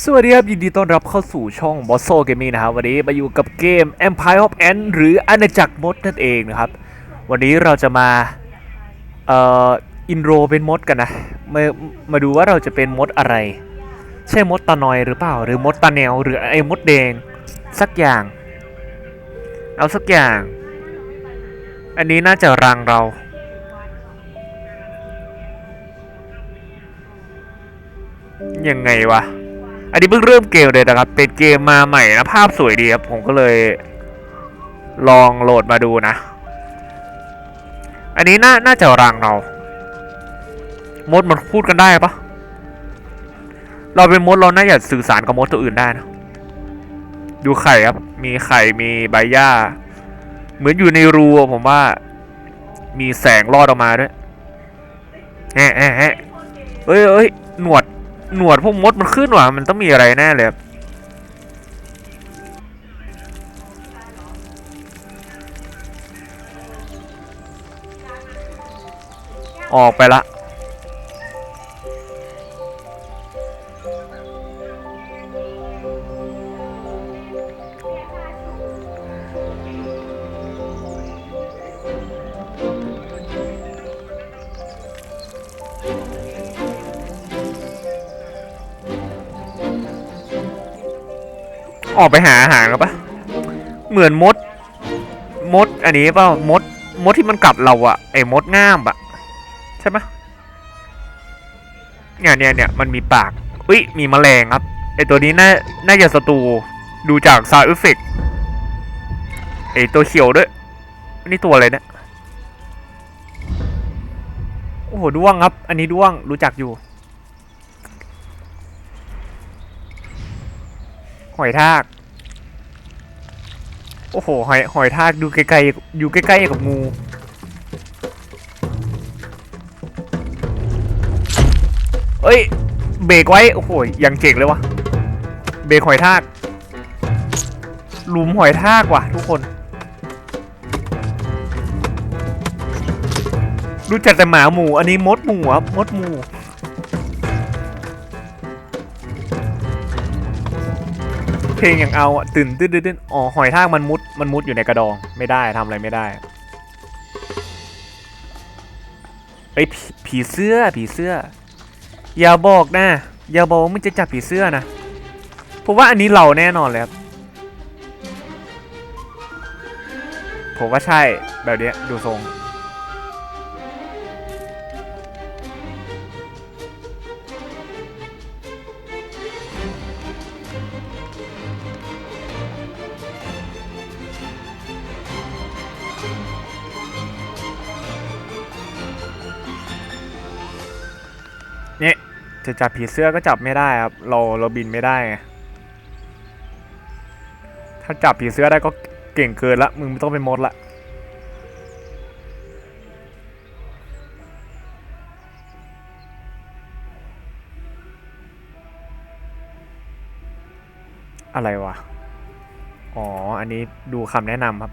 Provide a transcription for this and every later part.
สวัสดีครับ ยินดีต้อนรับเข้าสู่ช่อง b o s s o Gaming นะครับ วันนี้มาอยู่กับเกม Empire of Ant หรืออาณาจักรมดนั่นเองนะครับ วันนี้เราจะมาเอ่ออินโรเป็นมดกันนะ มามาดูว่าเราจะเป็นมดอะไร ใช่มดตานอยหรือเปล่า หรือมดตาแนว หรือไอ้มดแดง สักอย่าง เอาสักอย่าง อันนี้น่าจะรังเรายังไงวะ อันนี้เพิ่งเริ่มเกมเลยนะครับ เป็นเกมมาใหม่นะภาพสวยดีครับผมก็เลย ลองโหลดมาดูนะ อันนี้น่าน่าจะรังเรามดมันพูดกันได้ปะเราเป็นมดเราน่าจะสื่อสารกับมดตัวอื่นได้นะดูไข่ครับ มีไข่มีใบหญ้า เหมือนอยู่ในรูผมว่า มีแสงรอดออกมาด้วยแอะแอะแอะเอ้ยเอ้ยหนวด หนวดพวกมดมันขึ้นว่ะมันต้องมีอะไรแน่เลยออกไปละ ออกไปหาอาหารกันปะเหมือนมด มด อันนี้เปล่ามด มดที่มันกัดเราอะไอ้มดง่ามอะใช่ไหมเนี่ยเนี่ยเนี่ยมันมีปากอุ้ยมีแมลงครับไอตัวนี้น่าน่าจะศัตรูดูจากซาวด์เอฟเฟกไอตัวเขียวด้วย นี่ตัวอะไรเนี่ยโอ้โหด้วงครับ อันนี้ด้วงรู้จักอยู่ อยทาก โอ้โห หอยหอยทากดูไกลๆอยู่ใกล้ๆกับงู เอ้ย เบรกไว้ โอ้โหยังเจ๋งเลยวะเบรกหอยทาก หลุมหอยทากว่ะ ทุกคน รู้จักแต่หมาหมู อันนี้มดหมูครับมดหมู เพลงอย่างเอาอะตื่นตื้นตื้นอ๋อหอยทากมันมุดมันมุดอยู่ในกระดองไม่ได้ทำอะไรไม่ได้เอ้ผีผีเสื้อผีเสื้อ อย่าบอกนะ อย่าบอกว่ามันจะจับผีเสื้อนะผมว่าอันนี้เราแน่นอนเลยครับผมว่าใช่แบบเนี้ยดูทรง จะจับผีเสื้อก็จับไม่ได้ครับ เราเราบินไม่ได้ไงถ้าจับผีเสื้อได้ก็เก่งเกินละ มึงไม่ต้องเป็นมดละอะไรวะ อ๋อ อันนี้ดูคำแนะนำครับ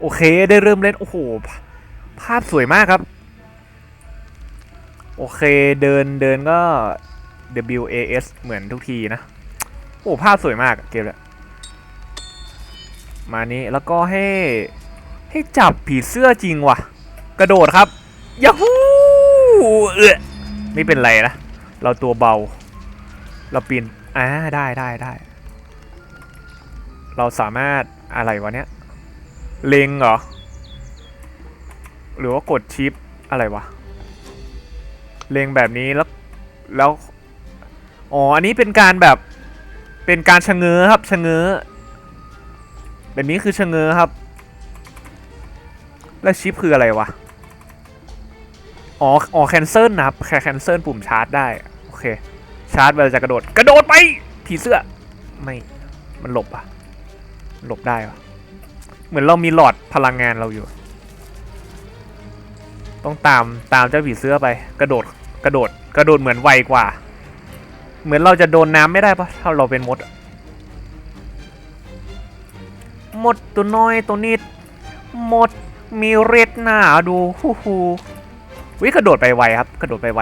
โอเคได้เริ่มเล่น โอ้โห ภาพสวยมากครับ โอเคเดินเดินก็ W A S เหมือนทุกทีนะ โอ้ภาพสวยมากเกมเลยมานี้แล้วก็ให้ ให้จับผีเสื้อจริงว่ะ กระโดดครับยาฮูเออไม่เป็นไรนะ เราตัวเบา เราปีนอ่าได้ได้ได้ เราสามารถอะไรวะเนี้ยเล็งเหรอ หรือว่ากดชิปอะไรวะ เลงแบบนี้แล้วแล้วอ๋ออันนี้เป็นการแบบเป็นการชะเง้อครับชะเง้อแบบนี้คือชะเง้อครับ แล้วชิปคืออะไรวะอ๋ออ๋อแคนเซิลนะครับแค่แคนเซิลปุ่มชาร์จได้โอเคชาร์จเวลาจะกระโดดกระโดดไปผีเสื้อไม่มันหลบอะหลบได้ปะเหมือนเรามีหลอดพลังงานเราอยู่ ต้องตามตามเจ้าผีเสื้อไป กระโดดกระโดด กระโดดเหมือนไวกว่า เหมือนเราจะโดนน้ำไม่ได้ปะถ้าเราเป็นมดมดตัวน้อยตัวนิดมดมีเร็ดหน้าดูฮู้ฮูวิกระโดดไปไวครับ กระโดดไปไว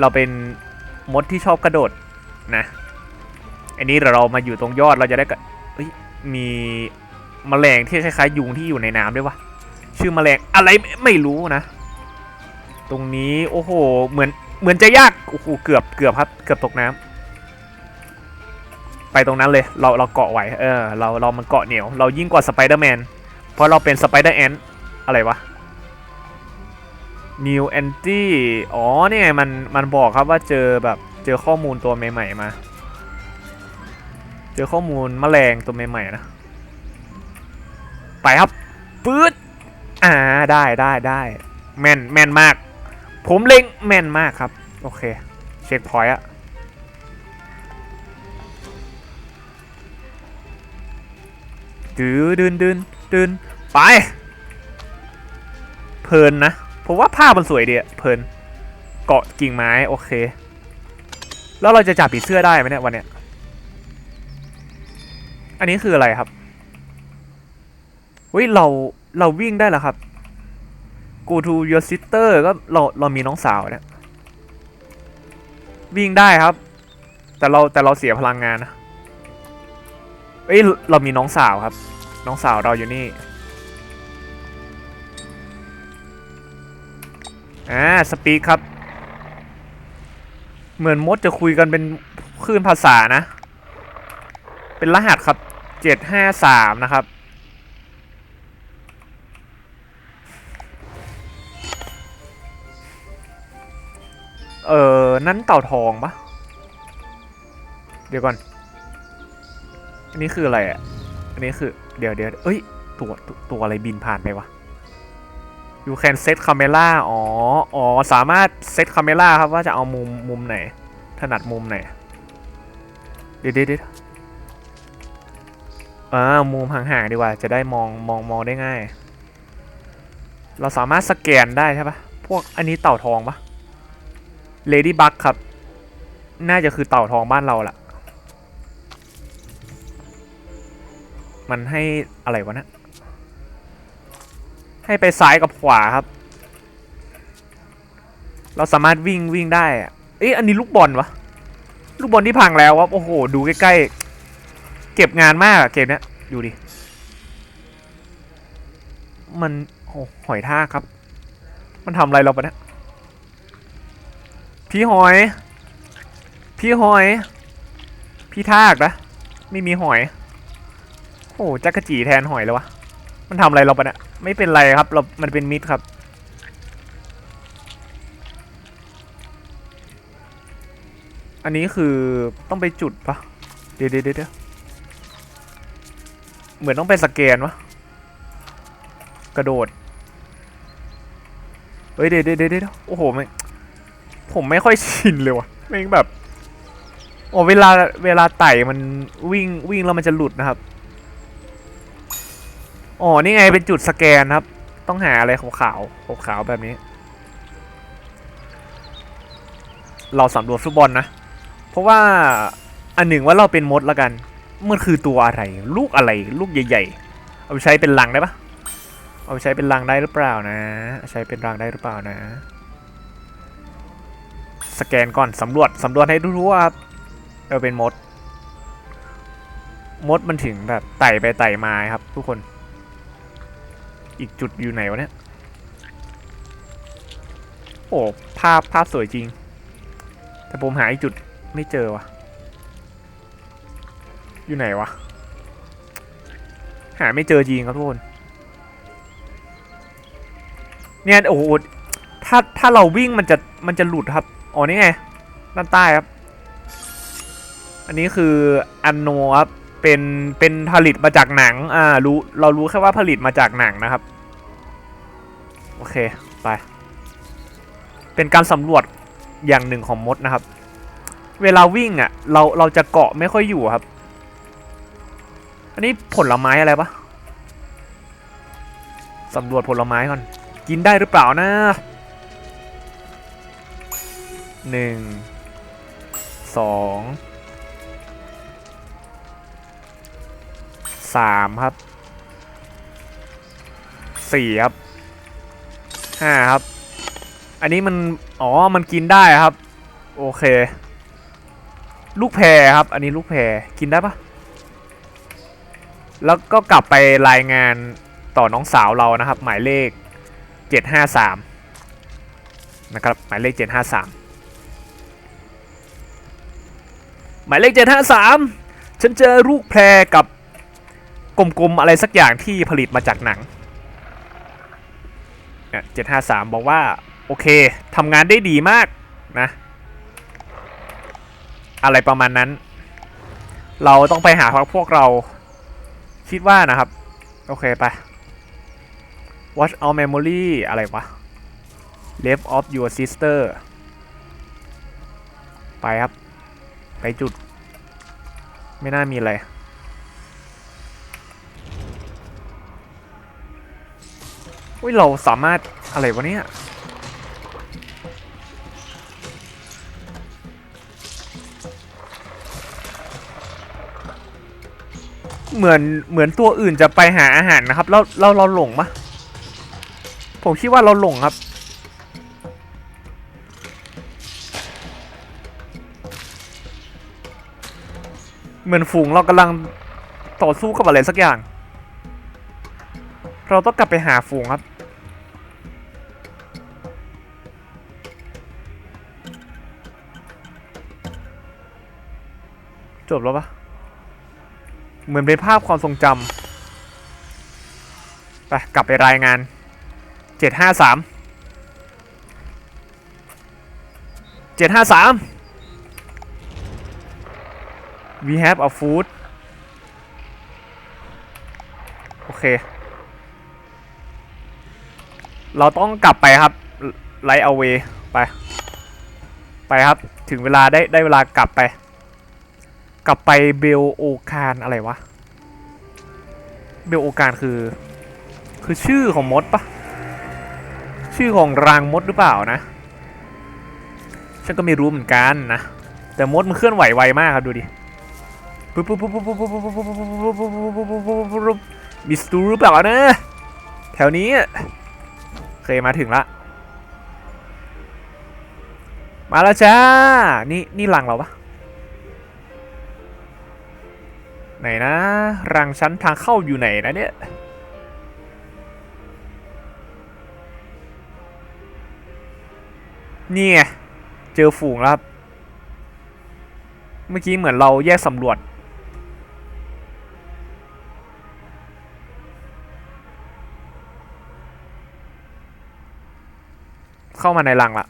เราเป็นมดที่ชอบกระโดดนะอันนี้เดี๋ยวเรามาอยู่ตรงยอดเราจะได้กมีแมลงที่คล้ายๆยุงที่อยู่ในน้ำด้วยวะ ชื่อแมลงอะไรไม่ไม่รู้นะ ตรงนี้โอ้โหเหมือนเหมือนจะยากโอ้โหเกือบเกือบครับ เกือบตกน้ำไปตรงนั้นเลยเราเราเกาะไหวเออเราเรามันเกาะเหนียว เรายิ่งกว่าสไปเดอร์แมนเพราะเราเป็นสไปเดอร์แอนอะไรวะ New Anti อ๋อนี่ไงมันมันบอกครับว่าเจอแบบเจอข้อมูลตัวใหม่ ๆ มา เจอข้อมูลแมลงตัวใหม่ ๆ นะ ไปครับปื๊ด อ่าได้ได้ได้แม่นแม่นมาก ผมเล็งแม่นมากครับ โอเค เช็คพอยต์อะดื้อดืนดืนดืนไป เพลินนะ ผมว่าภาพมันสวยดีอะเพลิน เกาะกิ่งไม้ โอเค แล้วเราจะจับผีเสื้อได้ไหมเนี่ยวันเนี้ย อันนี้คืออะไรครับเฮ้ยเรา เราวิ่งได้แล้วครับ go to your sister ก็เราเรามีน้องสาวเนี่ยวิ่งได้ครับ แต่เราแต่เราเสียพลังงานนะเอ้ยเรามีน้องสาวครับ น้องสาวเราอยู่นี่อ่าสปีกครับ เหมือนมดจะคุยกันเป็นคลื่นภาษานะ เป็นรหัสครับเจ็ดห้าสามนะครับ เออนั้นเต่าทองปะเดี๋ยวก่อน อันนี้คืออะไรอะ อันนี้คือ เดี๋ยวเดี๋ยวเอ้ย ตัวตัวอะไรบินผ่านไปวะ you can set camera อ๋อ อ๋อ สามารถเซต camera ครับว่าจะเอามุมมุมไหน ถนัดมุมไหนเดี๋ยวเดี๋ยวเดี๋ยวอ่ามุมห่างๆดีกว่า จะได้มองมองมองได้ง่าย เราสามารถสแกนได้ใช่ปะพวกอันนี้เต่าทองปะ Lady Bug ครับ น่าจะคือเต่าทองบ้านเราล่ะ มันให้อะไรวะเนะให้ไปซ้ายกับขวาครับ เราสามารถวิ่งวิ่งได้อะเอ๊ะอันนี้ลูกบอลวะ ลูกบอลที่พังแล้ววะโอ้โห ดูใกล้ๆ เก็บงานมากอะเกมเนี้ยดูดิ มันโอ้หอยทากครับ มันทำอะไรเราปะเนี่ย พี่หอย พี่หอย พี่ทากนะไม่มีหอยโอ้จักรจีแทนหอยเลยวะ มันทำอะไรเราปะเนี่ย ไม่เป็นไรครับ เรา มันเป็นมิดครับ อันนี้คือต้องไปจุดปะเดี๋ยวเดี๋ยวเดี๋ยวเหมือนต้องไปสแกนวะ กระโดด เฮ้ยเดี๋ยวเดี๋ยวเดี๋ยวโอ้โหไม่ ผมไม่ค่อยชินเลยวะแม่งแบบโอ้เวลาเวลาไต่มันวิ่งวิ่งแล้วมันจะหลุดนะครับอ๋อนี่ไงเป็นจุดสแกนครับ ต้องหาอะไรขาวๆขาวๆแบบนี้ เราสำรวจฟุตบอลนะ เพราะว่าอันหนึ่งว่าเราเป็นมดละกันมันคือตัวอะไร ลูกอะไร ลูกใหญ่ ๆ เอาไปใช้เป็นรังได้ปะเอาไปใช้เป็นรังได้หรือเปล่านะ ใช้เป็นรังได้หรือเปล่านะ สแกนก่อนสำรวจสำรวจให้รู้ว่าเออเป็นมด มดมันถึงแบบไต่ไปไต่มาครับ ทุกคน อีกจุดอยู่ไหนวะเนี่ย โอ้ภาพภาพสวยจริง แต่ผมหาอีกจุดไม่เจอวะอยู่ไหนวะ หาไม่เจอจริงครับทุกคน เนี่ยโอ้โหถ้าถ้าเราวิ่งมันจะมันจะหลุดครับ อ๋อนี่ไง ด้านใต้ครับ อันนี้คืออันโนครับ เป็นเป็นผลิตมาจากหนัง อ่ารู้เรารู้แค่ว่าผลิตมาจากหนังนะครับ โอเคไป เป็นการสำรวจอย่างหนึ่งของมดนะครับ เวลาวิ่งอะ เราเราจะเกาะไม่ค่อยอยู่ครับ อันนี้ผลไม้อะไรปะสำรวจผลไม้ก่อน กินได้หรือเปล่านะ หนึ่งสองสามครับสี่ครับห้าครับ อันนี้มัน อ๋อ มันกินได้ครับ โอเค ลูกแพรครับ อันนี้ลูกแพรกินได้ปะแล้วก็กลับไปรายงานต่อน้องสาวเรานะครับ หมายเลข 753 นะครับ หมายเลข 753 หมายเลข753ฉันเจอลูกแพรกับกลมๆอะไรสักอย่างที่ผลิตมาจากหนังเนี่ย753บอกว่า โอเคทำงานได้ดีมากนะ อะไรประมาณนั้น เราต้องไปหาพวกเราคิดว่านะครับ โอเคไป watch all memory อะไรวะ left of your sister ไปครับ ไปจุด ไม่น่ามีอะไร อุ้ย เราสามารถอะไรวะเนี่ยเหมือนเหมือนตัวอื่นจะไปหาอาหารนะครับแล้วเราเราหลงปะผมคิดว่าเราหลงครับ เหมือนฝูงเรากำลังต่อสู้กับอะไรสักอย่าง เราต้องกลับไปหาฝูงครับ จบแล้วปะเหมือนเป็นภาพความทรงจำไปกลับไปรายงาน 753 753 we have a food โอเค เราต้องกลับไปครับ light away ไป ไปครับ ถึงเวลาได้ได้เวลากลับไป กลับไปเบลโอคารอะไรวะ เบลโอคารคือ คือชื่อของมดปะชื่อของรางมดหรือเปล่านะ ฉันก็ไม่รู้เหมือนกันนะ แต่มดมันเคลื่อนไหวไวมากครับดูดิ ปุ๊บปุ๊บปุ๊บปุ๊บปุ๊บปุ๊บปุ๊บปุ๊บปุ๊บปุ๊บมีสตูหรือเปล่านะแถวนี้เคยมาถึงละ มาแล้วจ้า นี่นี่รังเราปะไหนนะรังชั้นทางเข้าอยู่ไหนนะเนี่ยนี่ไงเจอฝูงแล้วครับ เมื่อกี้เหมือนเราแยกสำรวจ เข้ามาในรังละ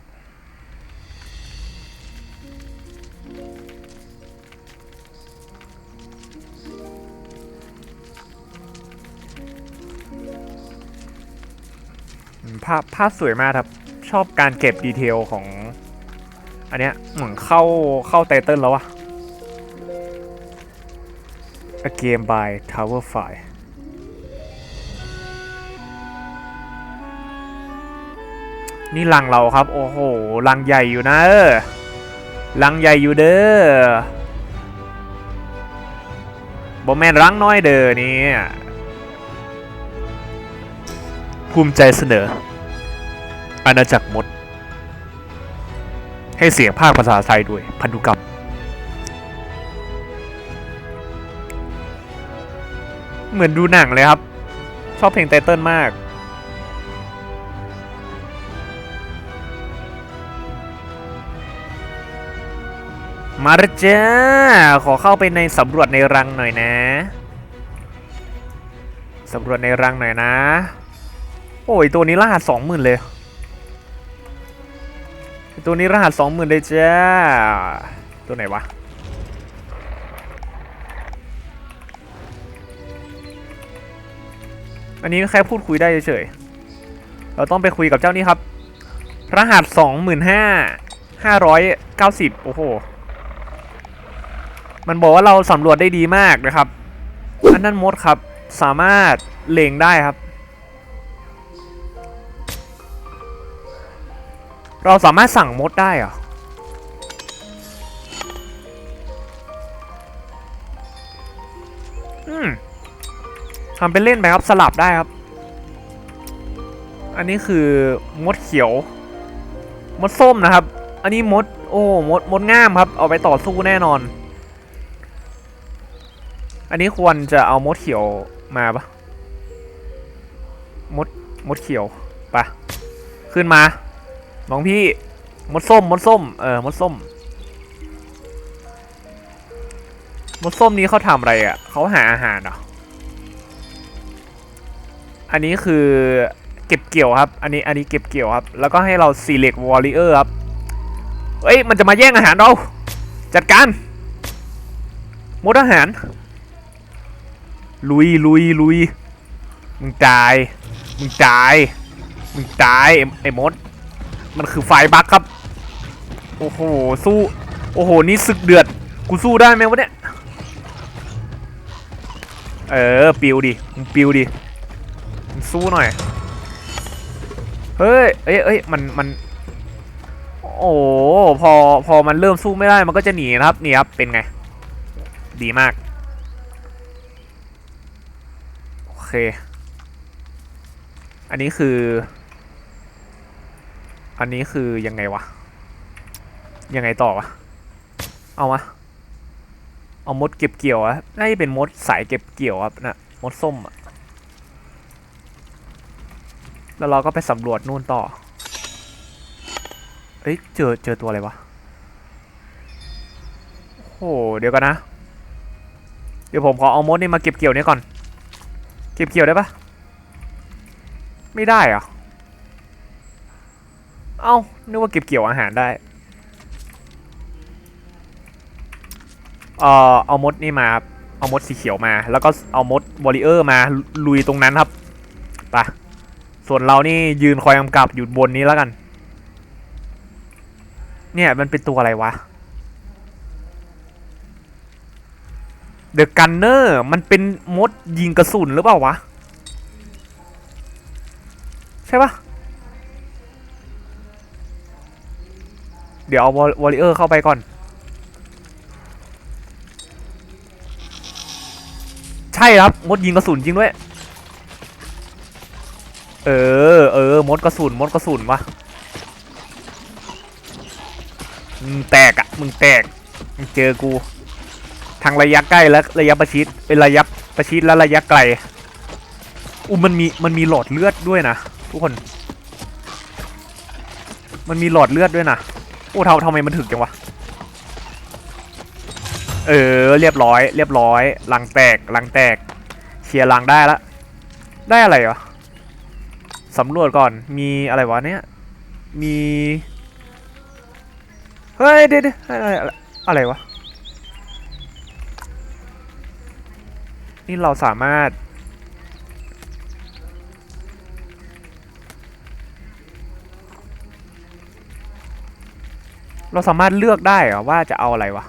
ภาพภาพสวยมากครับ ชอบการเก็บดีเทลของ อันเนี้ยเหมือนเข้าเข้าไตเติลแล้วอะ A game by Tower Fire นี่ลังเราครับ โอ้โหลังใหญ่อยู่นะเออลังใหญ่อยู่เด้อบอแมนรังน้อยเด้อนี่ภูมิใจเสนอ อาณาจักรมด ให้เสียงภาคภาษาไทยด้วย พันธุกรรมเหมือนดูหนังเลยครับ ชอบเพลงไตเติ้ลมาก มาจ้า ขอเข้าไปในสำรวจในรังหน่อยนะสำรวจในรังหน่อยนะ โอ้ยตัวนี้รหัสสองหมื่นเลย ตัวนี้รหัสสองหมื่นเลยจ้า ตัวไหนวะอันนี้แค่พูดคุยได้เฉยๆ เราต้องไปคุยกับเจ้านี้ครับ รหัสสองหมื่นห้าห้าร้อยเก้าสิบโอ้โห มันบอกว่าเราสำรวจได้ดีมากนะครับ อันนั้นมดครับ สามารถเล็งได้ครับ เราสามารถสั่งมดได้เหรออืมทำเป็นเล่นไปครับสลับได้ครับ อันนี้คือมดเขียว มดส้มนะครับ อันนี้มด โอ้ มด มดง่ามครับ เอาไปต่อสู้แน่นอน อันนี้ควรจะเอามดเขียวมาปะมดมดเขียวปะขึ้นมาน้องพี่มดส้มมดส้มเออมดส้มมดส้มนี้เขาทำอะไรอะ่ะเขาหาอาหารเหรออันนี้คือเก็บเกี่ยวครับ อันนี้อันนี้เก็บเกี่ยวครับ แล้วก็ให้เรา select warrior ครับเอ้ยมันจะมาแย่งอาหารเรา จัดการมดอาหาร ลุยลุยลุยมึงตาย มึงตาย มึงตายไอ้ไอ้มด มันคือไฟบัคครับ โอ้โห สู้ โอ้โห นี่ศึกเดือด กูสู้ได้ไหมวะเนี่ย เออ ปิวดิ มึงปิวดิ มึงสู้หน่อย เฮ้ย เอ้ยเอ้ยมัน มัน โอ้ พอ พอมันเริ่มสู้ไม่ได้ มันก็จะหนีนะครับ นี่ครับ เป็นไง ดีมาก เค อันนี้คือ อันนี้คือยังไงวะ ยังไงต่อวะ เอามาเอามดเก็บเกี่ยวอะน่าจะเป็นมดสายเก็บเกี่ยวครับนะมดส้มอะแล้วเราก็ไปสำรวจนู่นต่อ เอ้ยเจอเจอตัวอะไรวะโอ้โหเดี๋ยวกันนะ เดี๋ยวผมขอเอามดนี่มาเก็บเกี่ยวนี่ก่อน เก็บเกี่ยวได้ปะไม่ได้เหรอ เอ้านึกว่าเก็บเกี่ยวอาหารได้เอ่อเอามดนี่มาครับเอามดสีเขียวมา แล้วก็เอามดวอริเออร์มาลุยตรงนั้นครับไปะส่วนเรานี่ยืนคอยกำกับอยู่บนนี้แล้วกัน เนี่ยมันเป็นตัวอะไรวะ เดอะกันเนอร์มันเป็นมดยิงกระสุนหรือเปล่าวะ ใช่ปะเดี๋ยวเอาวอริเออร์เข้าไปก่อน ใช่ครับ มดยิงกระสุนจริงด้วย เออ เออ มดกระสุน มดกระสุนวะมึงแตกอะมึงแตกมึงเจอกู ทางระยะใกล้และระยะประชิดเป็นระยะประชิดและระยะไกลอู้มันมีมันมีหลอดเลือดด้วยนะทุกคน มันมีหลอดเลือดด้วยนะโอ้เทำทำไมมันถึกจังวะเออเรียบร้อย เรียบร้อยลังแตกลังแตกเคลียร์ลังได้ละได้อะไรวะสำรวจก่อนมีอะไรวะเนี่ยมีเฮ้ยเดี๋ยวเดี๋ยวอะไรอะไรอะไรวะ นี่เราสามารถ เราสามารถเลือกได้เหรอว่าจะเอาอะไรวะ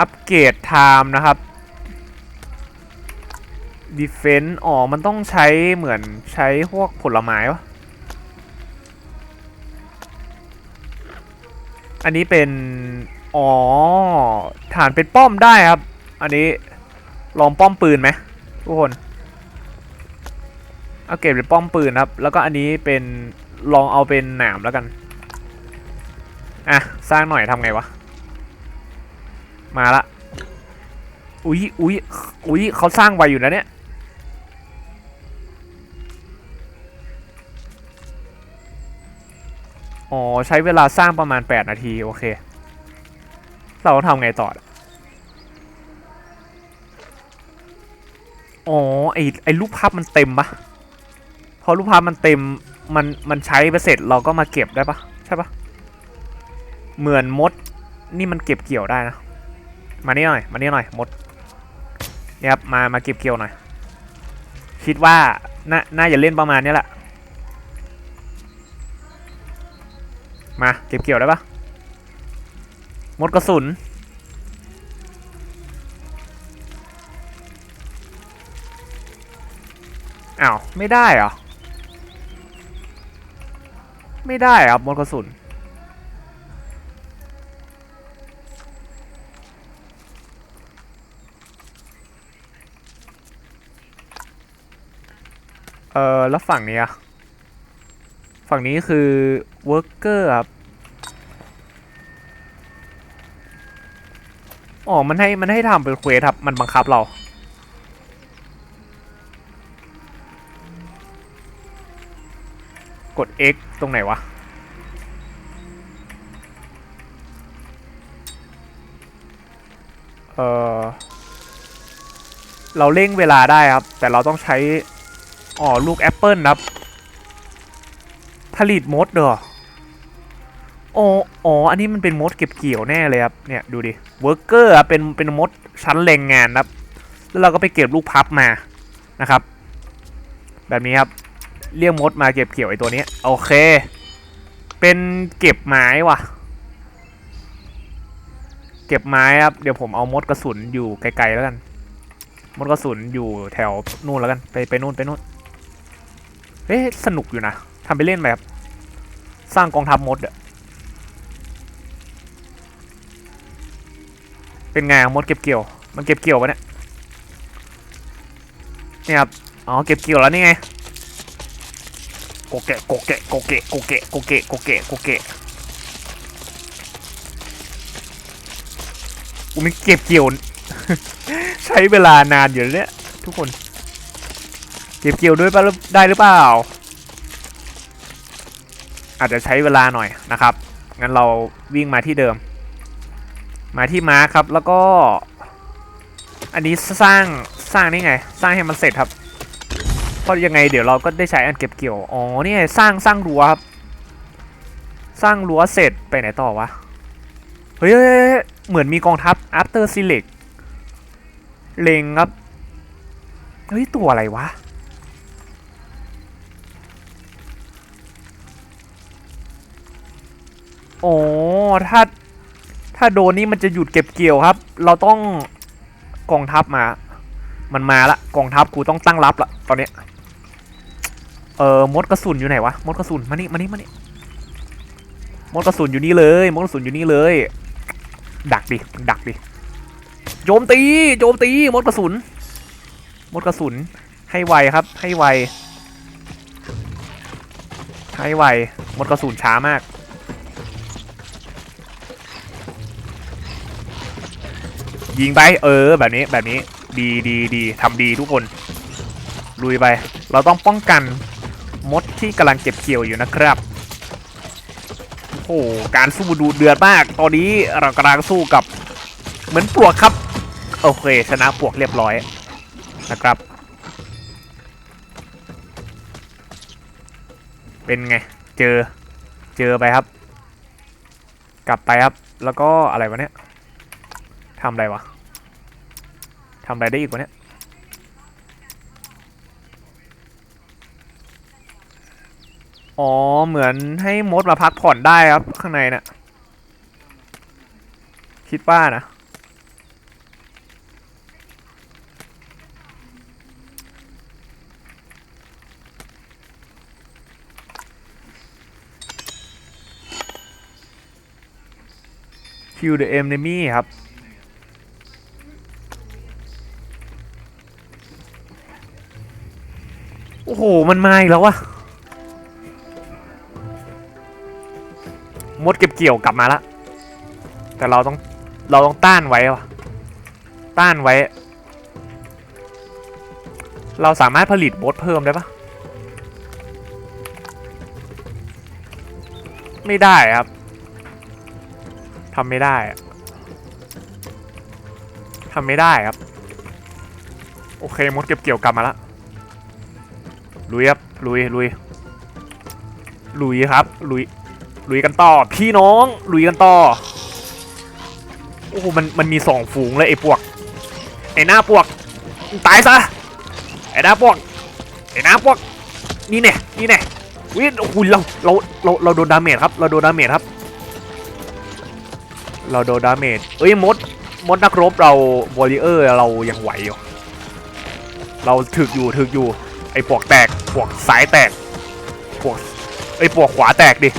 อัปเกรดไทม์นะครับ Defense อ๋อ มันต้องใช้เหมือนใช้พวกผลไม้วะ อันนี้เป็น อ๋อ ฐานเป็นป้อมได้ครับ อันนี้ลองป้อมปืนไหมทุกคน เอาเก็บเป็นป้อมปืนครับ แล้วก็อันนี้เป็นลองเอาเป็นหนามแล้วกัน อะ สร้างหน่อยทำไงวะ มาละ อุ๊ยอุ๊ยอุ๊ยเขาสร้างไวอยู่นะเนี่ย อ๋อ ใช้เวลาสร้างประมาณ 8 นาที โอเค เราต้องทำไงต่อ อ๋อ ไอไอรูปภาพมันเต็มปะพอรูปภาพมันเต็มมันมันใช้ไปเสร็จเราก็มาเก็บได้ปะใช่ปะเหมือนมด นี่มันเก็บเกี่ยวได้นะ มานี่หน่อย มานี่หน่อยมดเนี่ยครับมามาเก็บเกี่ยวหน่อย คิดว่าน่าน่าจะเล่นประมาณนี้แหละ มาเก็บเกี่ยวได้ปะมดกระสุน อ้าว ไม่ได้เหรอ ไม่ได้ครับมดกระสุน เออแล้วฝั่งนี้อะ ฝั่งนี้คือ worker ครับ อ๋อ มันให้ มันให้ทำเป็นเควสครับ มันบังคับเรา กด X ตรงไหนวะ เออเราเร่งเวลาได้ครับ แต่เราต้องใช้ อ๋อ ลูกแอปเปิลครับ ผลิตมดเหรออ๋ออ๋อ อันนี้มันเป็นมดเก็บเกี่ยวแน่เลยครับ เนี่ยดูดิ เวิร์กเกอร์เป็นเป็นมดชั้นแรงงานครับ แล้วเราก็ไปเก็บลูกพับมานะครับ แบบนี้ครับ เรียกมดมาเก็บเกี่ยวไอ้ตัวนี้ โอเค เป็นเก็บไม้ว่ะ เก็บไม้ครับ เดี๋ยวผมเอามดกระสุนอยู่ไกลๆแล้วกัน มดกระสุนอยู่แถวนู่นแล้วกัน ไปไปนู่นไปนู่นเฮ้ยสนุกอยู่นะทำไปเล่นแบบ สร้างกองทัพมดอะเป็นไงอะมดเก็บเกี่ยว มันเก็บเกี่ยวปะเนี่ยเนี่ยครับอ๋อเก็บเกี่ยวแล้วนี่ไงโกเกะโกเกะโกเกะโกเกะโกเกะโกเกะโกเกะกูมันเก็บเกี่ยว ใช้เวลานานอยู่เนี่ยทุกคน เก็บเกี่ยวด้วยปะได้หรือเปล่า อาจจะใช้เวลาหน่อยนะครับ งั้นเราวิ่งมาที่เดิม มาที่ม้าครับ แล้วก็ อันนี้สร้างสร้างนี่ไง สร้างให้มันเสร็จครับ เพราะยังไงเดี๋ยวเราก็ได้ใช้อันเก็บเกี่ยว อ๋อ นี่ไงสร้างสร้างรั้วครับ สร้างรั้วเสร็จไปไหนต่อวะ เฮ้ยเฮ้ยเฮ้ยเหมือนมีกองทัพ after select เล็งครับ เฮ้ย ตัวอะไรวะ โอ้ถ้าถ้าโดนนี่มันจะหยุดเก็บเกี่ยวครับ เราต้องกองทัพมา มันมาละกองทัพกูต้องตั้งรับละตอนเนี้ยเออมดกระสุนอยู่ไหนวะมดกระสุนมานี่มานี่มานี่มดกระสุนอยู่นี่เลยมดกระสุนอยู่นี่เลย ดักดิดักดิโจมตีโจมตีมดกระสุนมดกระสุนให้ไวครับ ให้ไวให้ไวมดกระสุนช้ามาก ยิงไป เออ แบบนี้แบบนี้ดีดีดีทำดีทุกคน ลุยไป เราต้องป้องกันมดที่กำลังเก็บเกี่ยวอยู่นะครับโอ้โหการสู้ดูเดือดมาก ตอนนี้เรากำลังสู้กับ เหมือนปลวกครับ โอเค ชนะปลวกเรียบร้อยนะครับ เป็นไง เจอเจอไปครับ กลับไปครับ แล้วก็อะไรวะเนี่ย ทำอะไรวะทำอะไรได้อีกวะเนี่ยอ๋อ เหมือนให้มดมาพักผ่อนได้ครับ ข้างในน่ะ คิดว่านะ kill the enemy ครับ โอ้โห มันมาอีกแล้ววะมดเก็บเกี่ยวกลับมาละ แต่เราต้องเราต้องต้านไว้วะต้านไว้ เราสามารถผลิตมดเพิ่มได้ปะไม่ได้ครับทำไม่ได้ทำไม่ได้ครับ โอเคมดเก็บเกี่ยวกลับมาและ ลุยครับ ลุยลุยลุยครับ ลุย ลุยกันต่อ พี่น้อง ลุยกันต่อ โอ้โห มัน มันมีสองฝูงเลยไอ้พวก ไอ้หน้าพวก ตายซะ ไอ้หน้าพวก ไอ้หน้าพวก นี่เนี่ยนี่เนี่ยวิโอ้โหเรา เรา เรา เราโดนดาเมจครับ เราโดนดาเมจครับ เราโดนดาเมจเอ้ยมด มดนักรบเราวอริเออร์เรายังไหวอยู่ เราถึกอยู่ถึกอยู่ ไอ้ปวกแตก วกสายแตกปวกไอ้ปวกขวาแตกดิ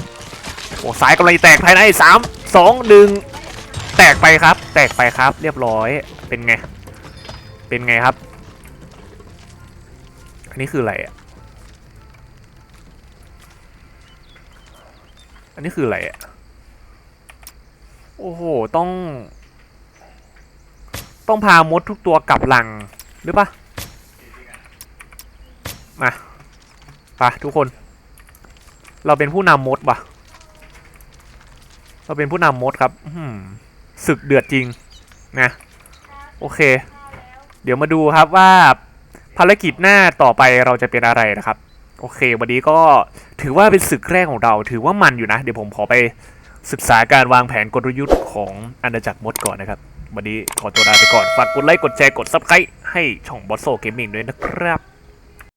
ปวกซ้ายกำลังแตกภายในสามสองหนึ่งแตกไปครับ แตกไปครับ เรียบร้อยเป็นไง เป็นไงครับ อันนี้คืออะไรอะอันนี้คืออะไรอะโอ้โห ต้อง ต้องพามดทุกตัวกลับหลัง หรือปะมา ไปทุกคน เราเป็นผู้นำมดว่ะเราเป็นผู้นำมดครับศึกเดือดจริงนะโอเค เดี๋ยวมาดูครับว่าภารกิจหน้าต่อไปเราจะเป็นอะไรนะครับ โอเค วันนี้ก็ถือว่าเป็นศึกแรกของเรา ถือว่ามันอยู่นะ เดี๋ยวผมขอไปศึกษาการวางแผนกลยุทธ์ของอาณาจักรมดก่อนนะครับ วันนี้ขอตัวลาไปก่อน ฝากกดไลค์ กดแชร์ กดซับสไครต์ให้ช่องบอสโซเกมมิ่งด้วยนะครับ